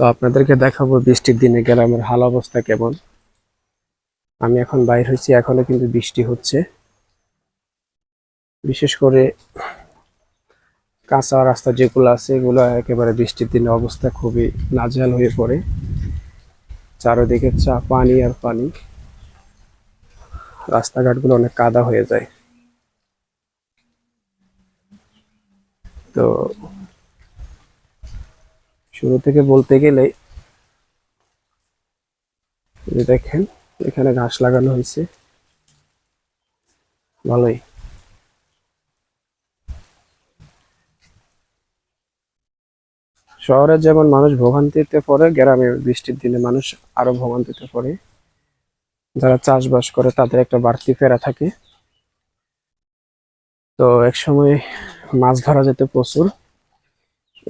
তো আপনাদেরকে দেখাবো বৃষ্টির দিনে গ্রামের হাল অবস্থা কেমন। আমি এখন বাইর হয়েছি, এখনও কিন্তু বৃষ্টি হচ্ছে। বিশেষ করে কাঁচা রাস্তা যেগুলো আছে, এগুলো একেবারে বৃষ্টির দিনে অবস্থা খুবই নাজেহাল হয়ে পড়ে। চারিদিকে চা, পানি আর পানি। রাস্তাঘাটগুলো অনেক কাদা হয়ে যায়। তো শুরু থেকে বলতে গেলে দেখেন, এখানে ঘাস লাগানো হয়েছে। ভালোই। শহরে যেমন মানুষ ভোগান্তিতে পড়ে, গ্রামে বৃষ্টির দিনে মানুষ আরও ভোগান্তিতে পড়ে। যারা চাষবাস করে, তাদের একটা বাড়তি ফেরা থাকে। তো এক সময় মাছ ধরা যেত প্রচুর।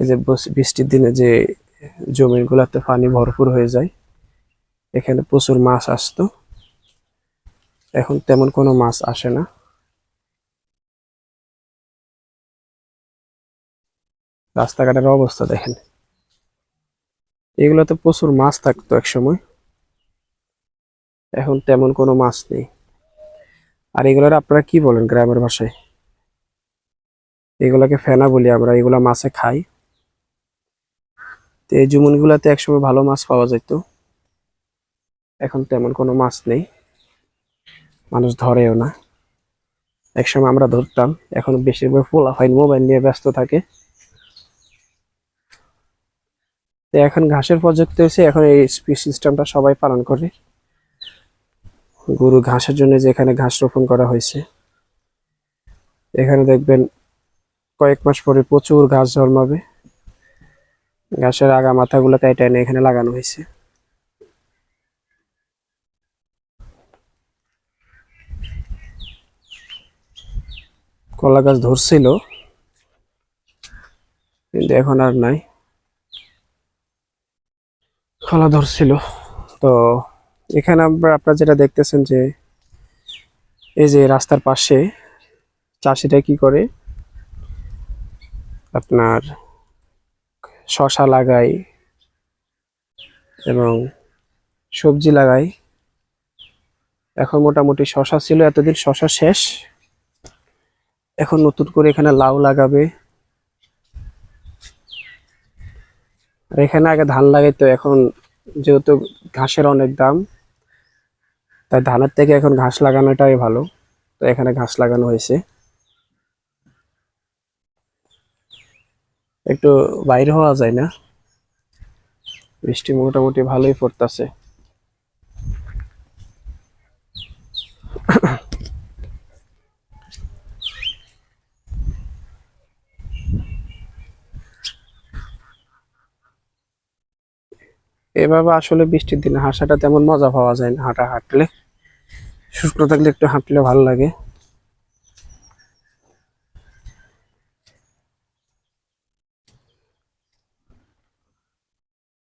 এই যে বৃষ্টির দিনে যে জমিগুলোতে পানি ভরপুর হয়ে যায়, এখানে প্রচুর মাছ আসতো। এখন তেমন কোনো মাছ আসে না। রাস্তাঘাটের অবস্থা দেখেন। এগুলোতে প্রচুর মাছ থাকতো এক সময় এখন তেমন কোনো মাছ নেই। আর এগুলোর আপনারা কি বলেন গ্রামের ভাষায়? এগুলাকে ফেনা বলি আমরা, এগুলা মাছে খাই। তো এই জুমুনগুলাতে একসময় ভালো মাছ পাওয়া যেত এখন তেমন কোনো মাছ নেই। মানুষ ধরেও না। একসময় আমরা ধরতাম, এখন বেশিরভাগ পোলাফাইন মোবাইল নিয়ে ব্যস্ত থাকে। তো এখন ঘাসের প্রযুক্তি হয়েছে, এখন এই সিস্টেমটা সবাই পালন করে। গরু ঘাসের জন্য যেখানে ঘাস রোপণ করা হয়েছে। এখানে দেখবেন কয়েক মাস পরে প্রচুর ঘাস জন্মাবে ঘাসের আগা মাথাগুলো কেটে এনে এখানে লাগানো হয়েছে। কলা গাছ ধরছিল, কিন্তু এখন আর নাই। কলা ধরছিল। তো এখানে আমরা, আপনারা যেটা দেখতেছেন যে, এই যে রাস্তার পাশে চাষিরা কি করে? আপনার শশা লাগাই এবং সবজি লাগাই। এখন মোটামুটি শশা ছিল, এতদিন শশা শেষ। এখন নতুন করে এখানে লাউ লাগাবে। আর এখানে আগে ধান লাগাইতো, এখন যেহেতু ঘাসের অনেক দাম, তাই ধানের থেকে এখন ঘাস লাগানোটাই ভালো। তো এখানে ঘাস লাগানো হয়েছে। একটু বাইরে হওয়া যায় না। বৃষ্টি মোটামুটি ভালোই পড়তেছে। এভাবে আসলে বৃষ্টির দিনে হাঁটাটা তেমন মজা পাওয়া যায় না হাঁটা হাঁটলে। শুকনো থাকলে একটু হাঁটলে ভালো লাগে।